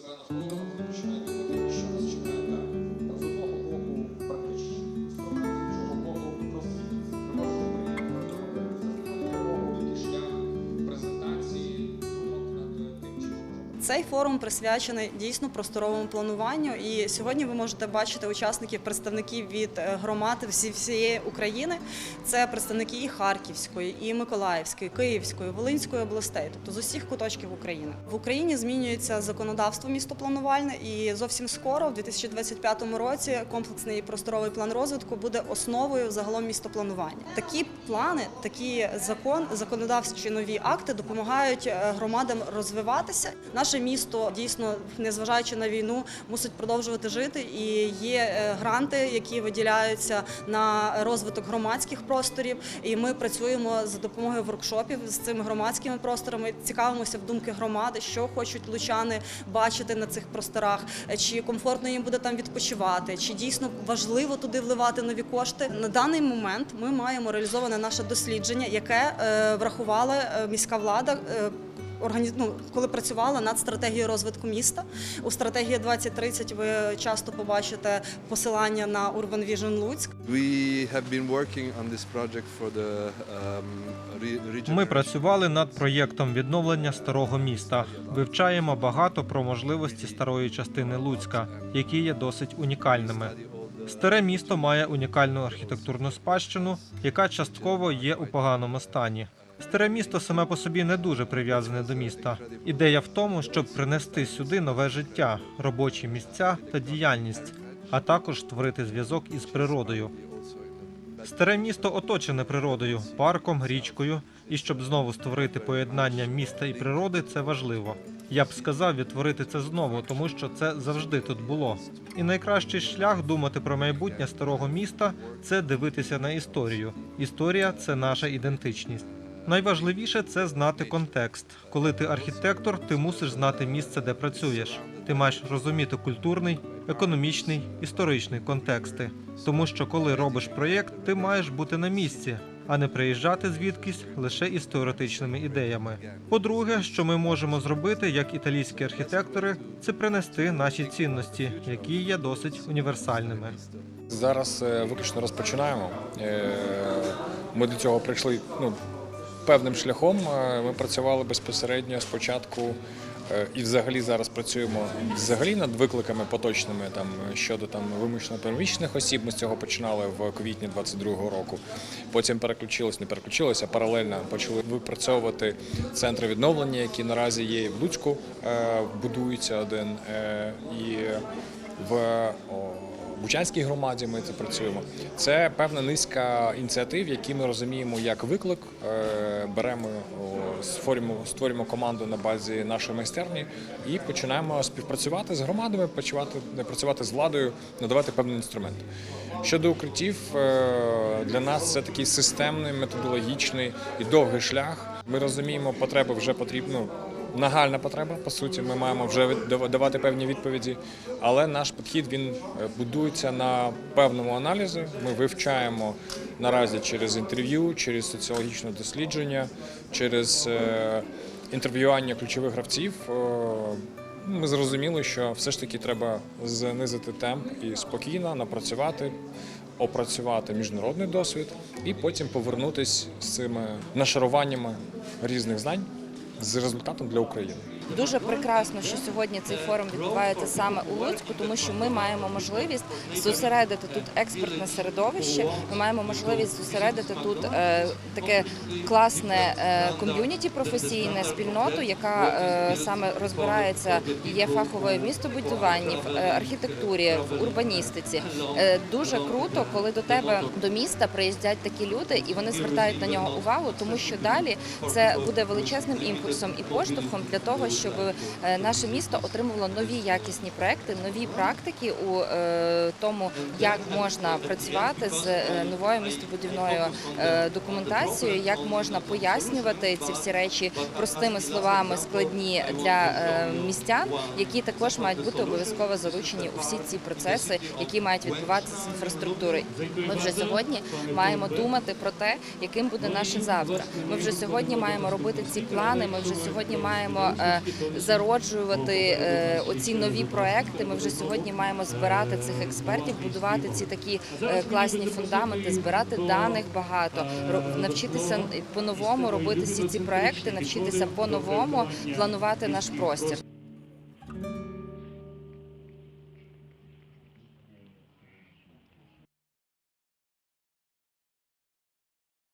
Sıra nasıl olmalı? Şöyle Цей форум присвячений дійсно просторовому плануванню. І сьогодні ви можете бачити учасників, представників від е, громад всі всієї України. Це представники і Харківської, і Миколаївської, Київської, Волинської областей, тобто з усіх куточків України. В Україні змінюється законодавство містопланувальне, і зовсім скоро, в 2025 році, комплексний просторовий план розвитку буде основою загалом містопланування. Такі плани, такі закон, законодавчі нові акти допомагають е, громадам розвиватися. Наше місто дійсно, незважаючи на війну, мусить продовжувати жити. І є е, гранти, які виділяються на розвиток громадських просторів. І ми працюємо за допомогою воркшопів з цими громадськими просторами. Цікавимося в думки громади, що хочуть лучани бачити на цих просторах, чи комфортно їм буде там відпочивати, чи дійсно важливо туди вливати нові кошти. На даний момент ми маємо реалізоване наше дослідження, яке е, врахувала е, міська влада. Ну, коли працювала над стратегією розвитку міста у стратегії 2030 ви часто побачите посилання на Urban Vision Луцьк. Um, Ми працювали над проєктом відновлення старого міста. Вивчаємо багато про можливості старої частини Луцька, які є досить унікальними. Старе місто має унікальну архітектурну спадщину, яка частково є у поганому стані. Старе місто саме по собі не дуже прив'язане до міста. Ідея в тому, щоб принести сюди нове життя, робочі місця та діяльність, а також створити зв'язок із природою. Старе місто оточене природою, парком, річкою, і щоб знову створити поєднання міста і природи, це важливо. Я б сказав відтворити це знову, тому що це завжди тут було. І найкращий шлях думати про майбутнє старого міста це дивитися на історію. Історія це наша ідентичність. Найважливіше це знати контекст. Коли ти архітектор, ти мусиш знати місце, де працюєш. Ти маєш розуміти культурний, економічний, історичний контексти. Тому що коли робиш проєкт, ти маєш бути на місці, а не приїжджати звідкись лише із теоретичними ідеями. По-друге, що ми можемо зробити як італійські архітектори, це принести наші цінності, які є досить універсальними. Зараз е, виключно розпочинаємо. Е, Ми до цього прийшли ну, певним шляхом. Е, Ми працювали безпосередньо спочатку. е, І взагалі зараз працюємо взагалі над викликами поточними там щодо там вимушено переміщених осіб. Ми з цього починали в квітні 22-го року. Потім переключилось, не переключилося, паралельно почали випрацьовувати центри відновлення, які наразі є в Луцьку. е, Будується один і в Бучанській громаді ми це працюємо. Це певна низка ініціатив, які ми розуміємо як виклик. Е, Беремо, створюємо, створюємо команду на базі нашої майстерні і починаємо співпрацювати з громадами, працювати, працювати з владою, надавати певні інструменти. Щодо укриттів, е, для нас це такий системний, методологічний і довгий шлях. Ми розуміємо, потреби вже потрібно. Нагальна потреба, по суті, ми маємо вже давати певні відповіді, але наш підхід він е, будується на певному аналізі. Ми вивчаємо наразі через інтерв'ю, через соціологічне дослідження, через е, інтерв'ювання ключових гравців. Е, Ми зрозуміли, що все ж таки треба знизити темп і спокійно напрацювати, опрацювати міжнародний досвід і потім повернутися з цими нашаруваннями різних знань з результатом для України. Дуже прекрасно, що сьогодні цей форум відбувається саме у Луцьку, тому що ми маємо можливість зосередити тут експертне середовище. Ми маємо можливість зосередити тут е, таке класне е, ком'юніті професійне спільноту, яка е, саме розбирається є фаховою в містобудуванні, в е, архітектурі, в урбаністиці. Е, дуже круто, коли до тебе до міста приїздять такі люди, і вони звертають на нього увагу, тому що далі це буде величезним імпульсом і поштовхом для того, щоб е, наше місто отримувало нові якісні проекти, нові практики у е, тому, як можна працювати з е, новою містобудівною документацією, як можна пояснювати ці всі речі простими словами, складні для містян, які також мають бути обов'язково залучені у всі ці процеси, які мають відбуватися з інфраструктури. Ми вже сьогодні маємо думати про те, яким буде наше завтра. Ми вже сьогодні маємо робити ці плани. Ми вже сьогодні маємо зароджувати е, оці нові проекти. Ми вже сьогодні маємо збирати цих експертів, будувати ці такі е, класні фундаменти, збирати даних багато, навчитися по-новому робити всі ці проекти, навчитися по-новому планувати наш простір.